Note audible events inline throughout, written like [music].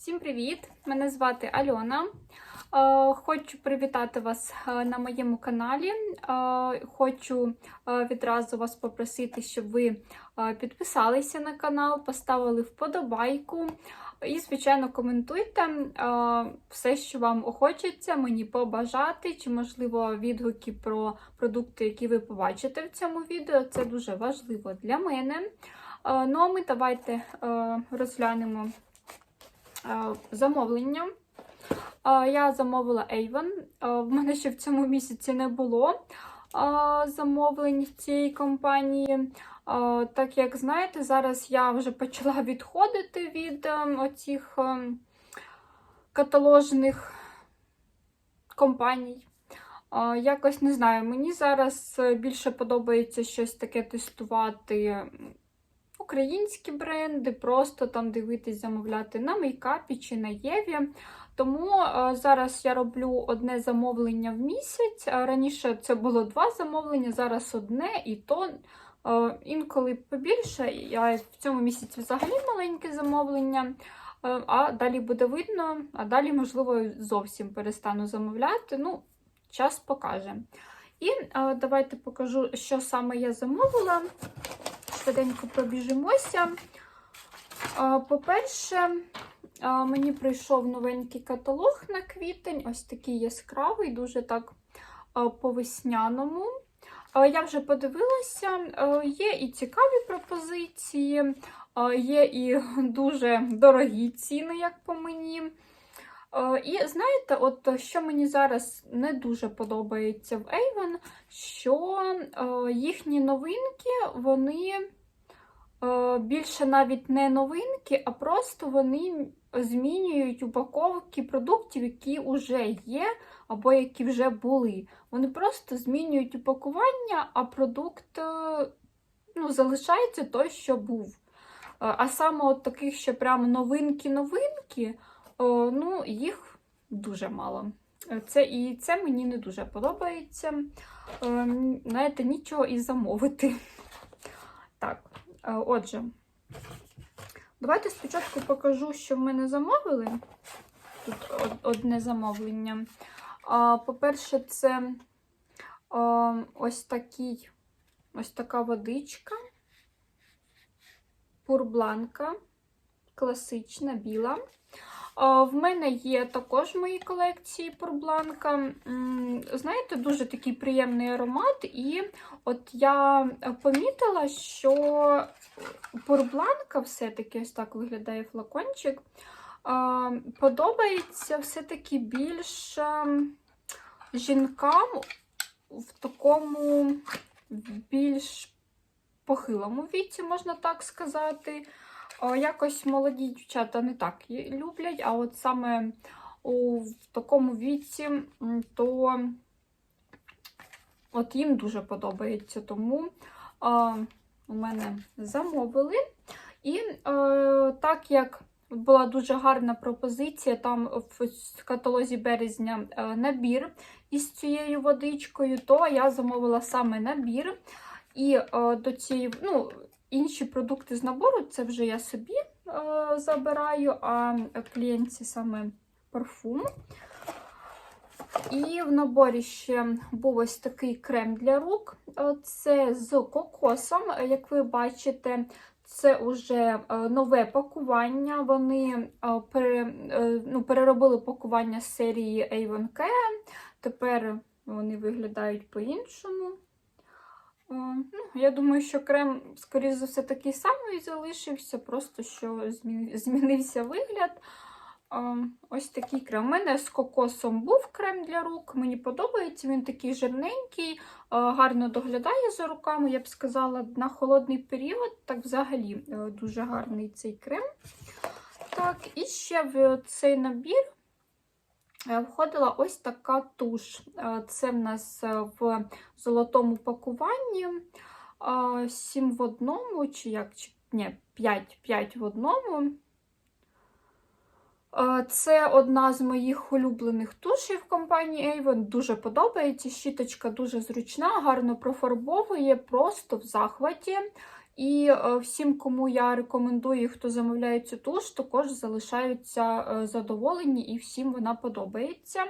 Всім привіт! Мене звати Альона. Е, Хочу привітати вас е, на моєму каналі. Е, Хочу відразу вас попросити, щоб ви підписалися на канал, поставили вподобайку. І, звичайно, коментуйте все, що вам охочеться, мені побажати, чи, можливо, відгуки про продукти, які ви побачите в цьому відео. Це дуже важливо для мене. Ну, а ми давайте розглянемо замовлення. Е, Я замовила Avon. Е, В мене ще в цьому місяці не було е, замовлень цієї компанії. Е, Так як знаєте, зараз я вже почала відходити від е, оцих е, каталожних компаній. Е, Якось не знаю, мені зараз е, більше подобається щось таке тестувати українські бренди, просто там дивитись, замовляти на мейкапі чи на Єві. Тому е, зараз я роблю одне замовлення в місяць. Раніше це було два замовлення, зараз одне, і то е, інколи побільше. Я в цьому місяці взагалі маленьке замовлення. Е, А далі буде видно, а далі, можливо, зовсім перестану замовляти. Ну, час покаже. І е, давайте покажу, що саме я замовила. Швиденько пробіжимося. По-перше, мені прийшов новенький каталог на квітень, ось такий яскравий, дуже так по-весняному. Я вже подивилася, є і цікаві пропозиції, є і [laughs] дуже дорогі ціни, як по мені. І знаєте, от що мені зараз не дуже подобається в Avon, що їхні новинки, вони більше навіть не новинки, а просто вони змінюють упаковки продуктів, які вже є або які вже були. Вони просто змінюють упакування, а продукт е, ну, залишається той, що був. Е, А саме от таких, що прямо новинки-новинки, ну, їх дуже мало. Е, Це, і це мені не дуже подобається. Ем, Знаєте, нічого і замовити. Так, е, отже, давайте спочатку покажу, що в мене замовили. Тут одне замовлення. По-перше, це ось такий, ось така водичка. Пурбланка, класична, біла. А, В мене є також в моїй колекції пурбланка. Знаєте, дуже такий приємний аромат. І от я помітила, що пурбланка все-таки ось так виглядає флакончик. Подобається все-таки більш ем, жінкам в такому більш похилому віці, можна так сказати. О, Якось молоді дівчата не так люблять, а от саме у такому віці, то от їм дуже подобається. Тому а, у мене замовили. І е, так як була дуже гарна пропозиція, там в каталозі березня е, набір із цією водичкою, то я замовила саме набір. І е, до цієї, ну, інші продукти з набору це вже я собі е, забираю, а клієнтці саме парфум. І в наборі ще був ось такий крем для рук. Е, Це з кокосом. Е, Як ви бачите, це вже е, нове пакування. Вони пере, ну, переробили пакування з серії Avon Care. Тепер вони виглядають по-іншому. Е, Ну, я думаю, що крем, скоріш за все, такий самий залишився, просто що змінився вигляд. Е, Ось такий крем. У мене з кокосом був крем для рук. Мені подобається, він такий жирненький, е, гарно доглядає за руками, я б сказала, на холодний період. Так взагалі дуже гарний цей крем. Так, і ще в цей набір входила ось така туш. Е, Це в нас е, в золотому пакуванні. 7 в одному, чи як? Ні, 5, 5 в одному. Е, Це одна з моїх улюблених тушів компанії Avon. Дуже подобається. Щіточка дуже зручна, гарно профарбовує, просто в захваті. І е, всім, кому я рекомендую, хто замовляє цю туш, також залишаються е, задоволені і всім вона подобається.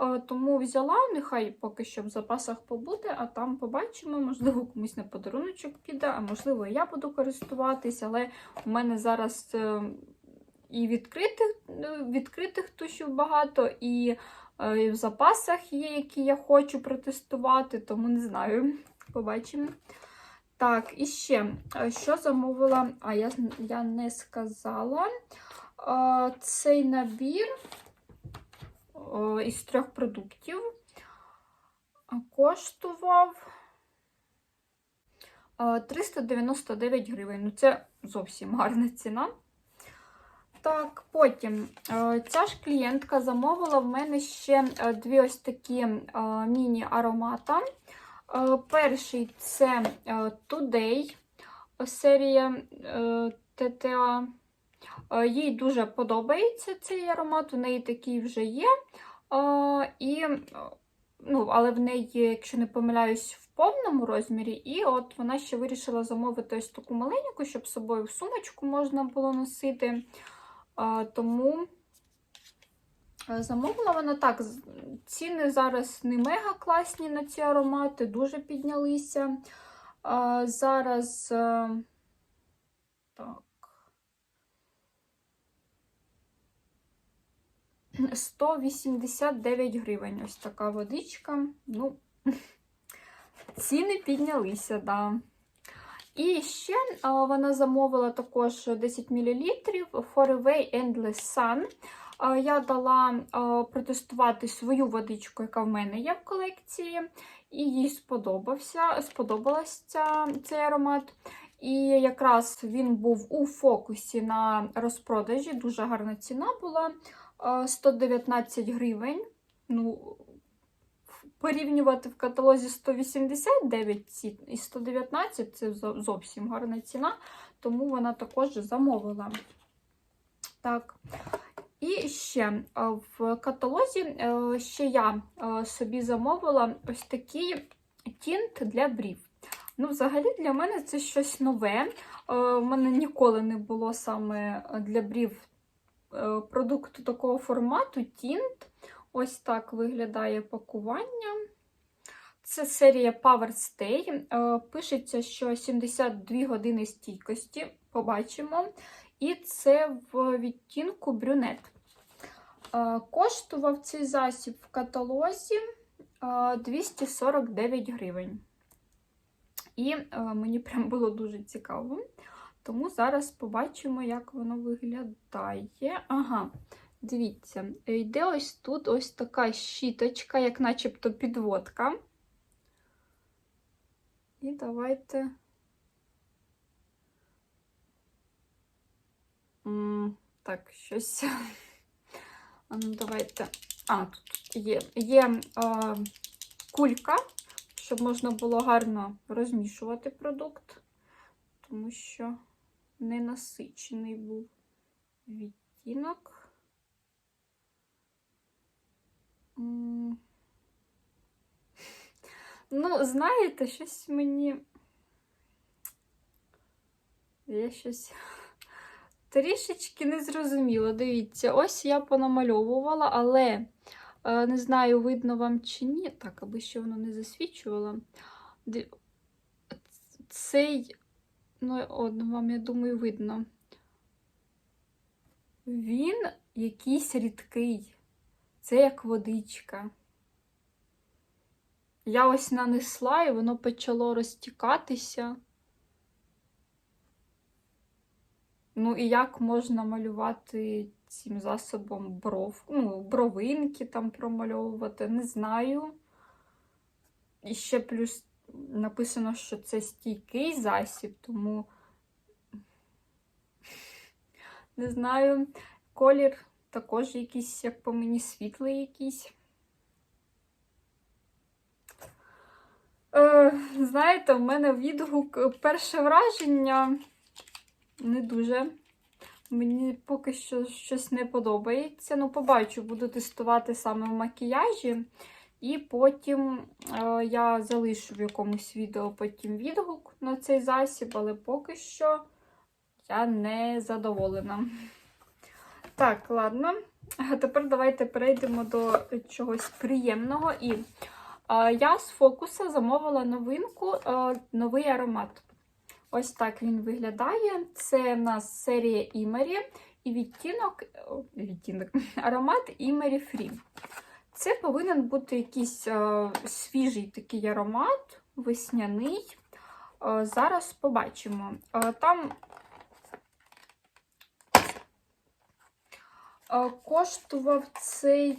Е, Тому взяла, нехай поки що в запасах побуде, а там побачимо, можливо, комусь на подаруночок піде, а можливо, я буду користуватись, але у мене зараз і відкритих, відкритих тушів багато, і в запасах є, які я хочу протестувати, тому не знаю. Побачимо. Так, і ще, е, що замовила, а я, я не сказала. Е, Цей набір е, із трьох продуктів е, коштував е, 399 гривень. Ну, це зовсім гарна ціна. Так, потім е, ця ж клієнтка замовила в мене ще е, дві ось такі е, міні-аромата. Е, Перший це е, Today серія е, TTA. Е, Їй дуже подобається цей аромат, у неї такий вже є. І, ну, але в неї, якщо не помиляюсь, в повному розмірі. І от вона ще вирішила замовити ось таку маленьку, щоб з собою в сумочку можна було носити. Тому замовила вона так. Ціни зараз не мега класні на ці аромати, дуже піднялися. А, зараз е, так. 189 гривень. Ось така водичка. Ну, [laughs] ціни піднялися, да. І ще вона замовила також 10 мл Forever Endless Sun. Я дала протестувати свою водичку, яка в мене є в колекції, і їй сподобався, сподобалась цей аромат. І якраз він був у фокусі на розпродажі. Дуже гарна ціна була а, 119 гривень. Ну, порівнювати в каталозі 189 цін і 119 це зовсім гарна ціна, тому вона також замовила. Так. І ще в каталозі е, ще я е, собі замовила ось такий тінт для брів. Ну, взагалі, для мене це щось нове. У мене ніколи не було саме для брів е, продукту такого формату тінт. Ось так виглядає пакування. Це серія Power Stay. Е, Пишеться, що 72 години стійкості. Побачимо. І це в відтінку брюнет. Е, Коштував цей засіб в каталозі е, 249 гривень. І е, мені прям було дуже цікаво. Тому зараз побачимо, як воно виглядає. Ага, Дивіться, йде ось тут ось така щіточка, як начебто підводка. І давайте. Так, щось. А ну, давайте. А, тут є, є а, кулька, щоб можна було гарно розмішувати продукт, тому що ненасичений був відтінок. М. Ну, знаєте, щось мені. Я щось трішечки не зрозуміла. Дивіться, ось я понамальовувала, але е, не знаю, видно вам чи ні. Так, аби ще воно не засвічувало. Цей, ну, от вам, я думаю, видно. Він якийсь рідкий. Це як водичка. Я ось нанесла, і воно почало розтікатися. Ну, і як можна малювати цим засобом бров, ну, бровинки там промальовувати, не знаю. І ще плюс написано, що це стійкий засіб, тому [laughs] не знаю, колір також якийсь, як по мені, світлий якийсь. Е, знаєте, в мене відгук перше враження не дуже. Мені поки що щось не подобається. Ну, побачу, буду тестувати саме в макіяжі. І потім е, я залишу в якомусь відео потім відгук на цей засіб, але поки що я не задоволена. Так, ладно. А тепер давайте перейдемо до чогось приємного. І е, я з фокуса замовила новинку, е, новий аромат. Ось так він виглядає. Це в нас серія Імері і відтінок, о, відтінок [laughs] аромат Імері Фрі. Це повинен бути якийсь е, свіжий такий аромат, весняний. Е, зараз побачимо. Е, там коштував цей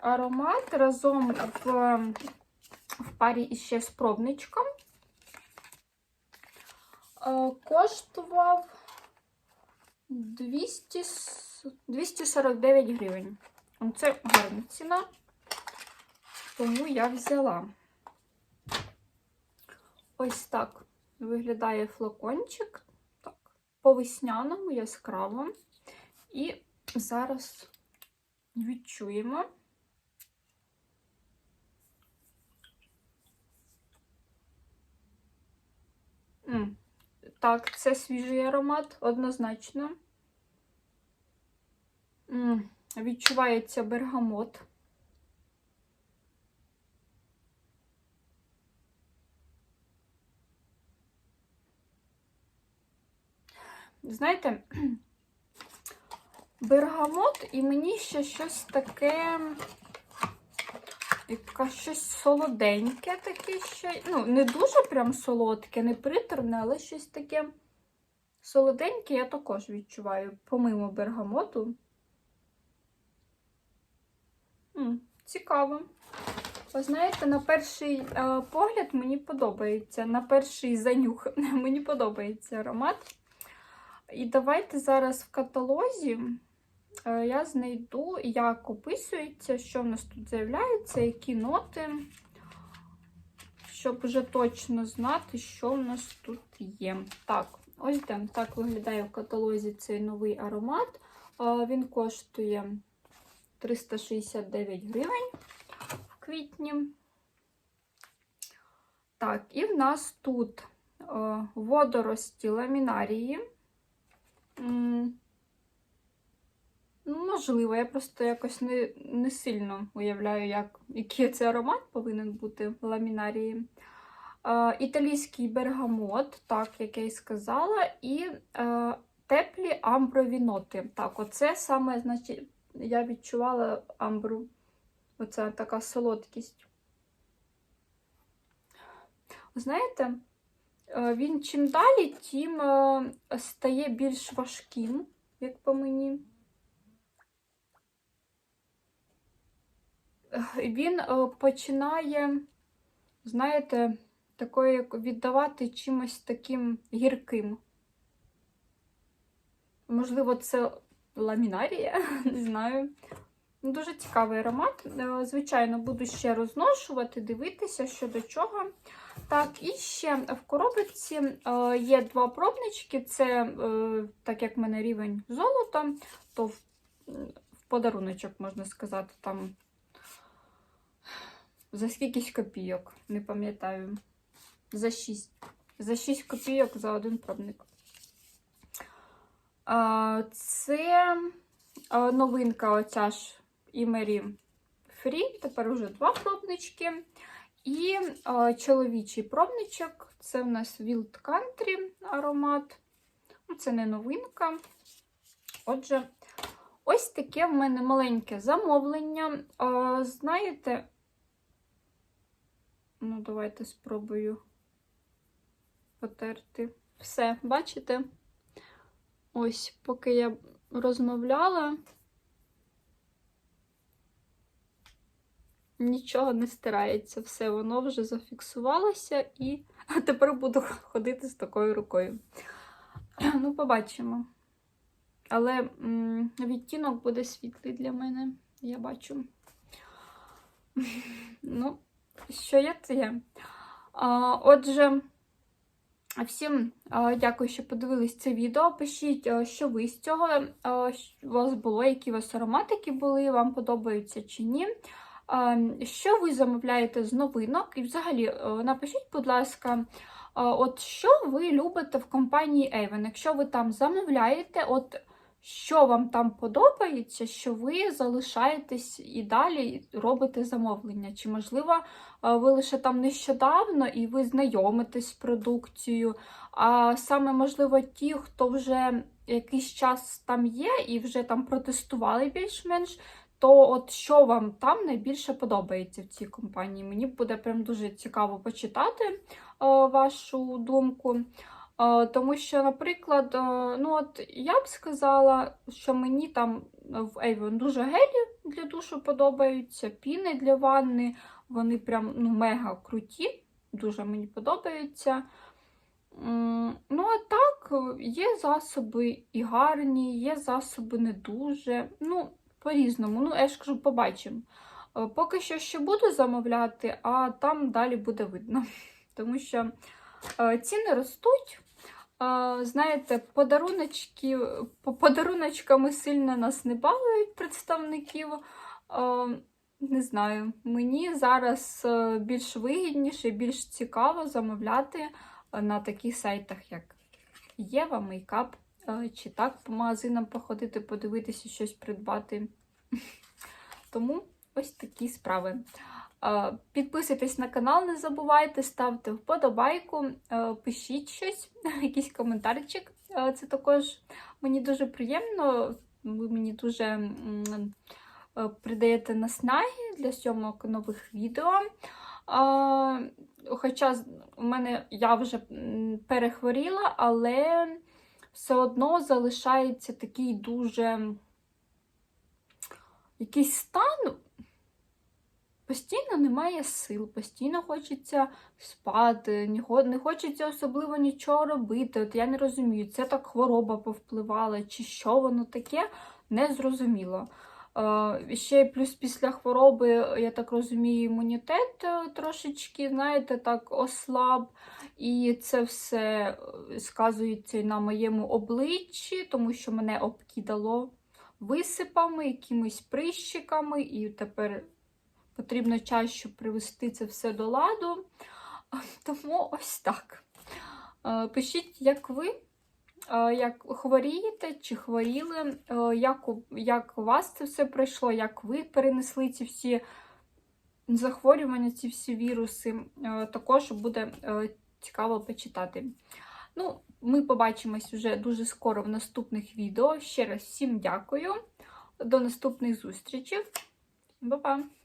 аромат разом в, в парі іще з пробничком. Коштував 200, 249 гривень. Це гарна ціна, тому я взяла. Ось так виглядає флакончик. Так, по весняному, яскраво. І зараз відчуємо. М, Так, це свіжий аромат, однозначно. М, Відчувається бергамот. Знаєте, бергамот і мені ще щось таке, яке щось солоденьке таке ще. Ну, не дуже прям солодке, не приторне, але щось таке солоденьке я також відчуваю, помимо бергамоту. М, цікаво. Ви знаєте, на перший е, погляд мені подобається. На перший занюх [laughs] мені подобається аромат. І давайте зараз в каталозі я знайду, як описується, що в нас тут з'являється, які ноти, щоб вже точно знати, що в нас тут є. Так, ось де так виглядає в каталозі цей новий аромат. Е, Він коштує 369 гривень в квітні. Так, і в нас тут е, водорості ламінарії. Ну, можливо, я просто якось не, не сильно уявляю, як, який це аромат повинен бути в ламінарії. Е, італійський бергамот, так, як я і сказала, і е, теплі амброві ноти. Так, оце саме, значить, я відчувала амбру. Оця така солодкість. Знаєте, е, він чим далі, тим е, стає більш важким, як по мені. Він е, починає, знаєте, як віддавати чимось таким гірким. Можливо, це ламінарія, [laughs] не знаю. Ну, Дуже цікавий аромат. Е, Звичайно, буду ще розношувати, дивитися, що до чого. Так, і ще в коробочці е, є два пробнички. Це, е, так як в мене рівень золота, то в подаруночок, можна сказати, там за скількись копійок, не пам'ятаю. За 6. За 6 копійок за один пробник. А, Це новинка оця ж Імері Фрі. Тепер уже два пробнички. І а, чоловічий пробничок. Це в нас Wild Country аромат. Ну, Це не новинка. Отже, ось таке в мене маленьке замовлення. А, знаєте, ну, давайте спробую потерти. Все, бачите? Ось, поки я розмовляла, нічого не стирається. Все, воно вже зафіксувалося, і тепер буду ходити з такою рукою. [clears throat] Ну, побачимо. Але відтінок буде світлий для мене, я бачу. [laughs] Ну, що є, це є. Отже. Всім дякую, що подивились це відео. Пишіть, що ви з цього у вас було, які у вас ароматики були, вам подобаються чи ні. Що ви замовляєте з новинок? І взагалі напишіть, будь ласка, от що ви любите в компанії Avon? Якщо ви там замовляєте, от що вам там подобається, що ви залишаєтесь і далі робите замовлення? Чи, можливо, ви лише там нещодавно і ви знайомитесь з продукцією, а саме, можливо, ті, хто вже якийсь час там є і вже там протестували більш-менш, то от що вам там найбільше подобається в цій компанії? Мені буде прям дуже цікаво почитати е, вашу думку. Тому що, наприклад, е, ну от я б сказала, що мені там в Avon дуже гелі для душу подобаються, піни для ванни, вони прям ну, мега круті, дуже мені подобаються. Ну, а так, є засоби і гарні, є засоби не дуже. Ну, по-різному. Ну, я ж кажу, побачимо. Е, Поки що ще буду замовляти, а там далі буде видно. [laughs] Тому що е, ціни ростуть. Е, Знаєте, подаруночки, по подаруночками сильно нас не балують представників. Е, Не знаю, мені зараз е, більш вигідніше, більш цікаво замовляти на таких сайтах, як Єва, Мейкап, е, чи так по магазинам походити, подивитися, щось придбати. [laughs] Тому ось такі справи. Підписуйтесь на канал, не забувайте, ставте вподобайку, е, пишіть щось, [laughs] якийсь коментарчик. Е, Це також мені дуже приємно. Ви мені дуже е, придаєте наснаги для зйомок нових відео. Хоча у мене я вже перехворіла, але все одно залишається такий дуже якийсь стан. Постійно немає сил, постійно хочеться спати, не хочеться особливо нічого робити. От я не розумію, це так хвороба повпливала, чи що воно таке, не зрозуміло. Е, Ще плюс після хвороби, я так розумію, імунітет е, трошечки, знаєте, так ослаб. І це все е, сказується і на моєму обличчі, тому що мене обкидало висипами, якимись прищиками, і тепер потрібно час, щоб привести це все до ладу. [laughs] Тому ось так. Е, Пишіть, як ви, е, як хворієте чи хворіли, е, як у, як у вас це все пройшло, як ви перенесли ці всі захворювання, ці всі віруси. Також буде цікаво почитати. Ну, ми побачимось вже дуже скоро в наступних відео. Ще раз всім дякую. До наступних зустрічей. Па-па!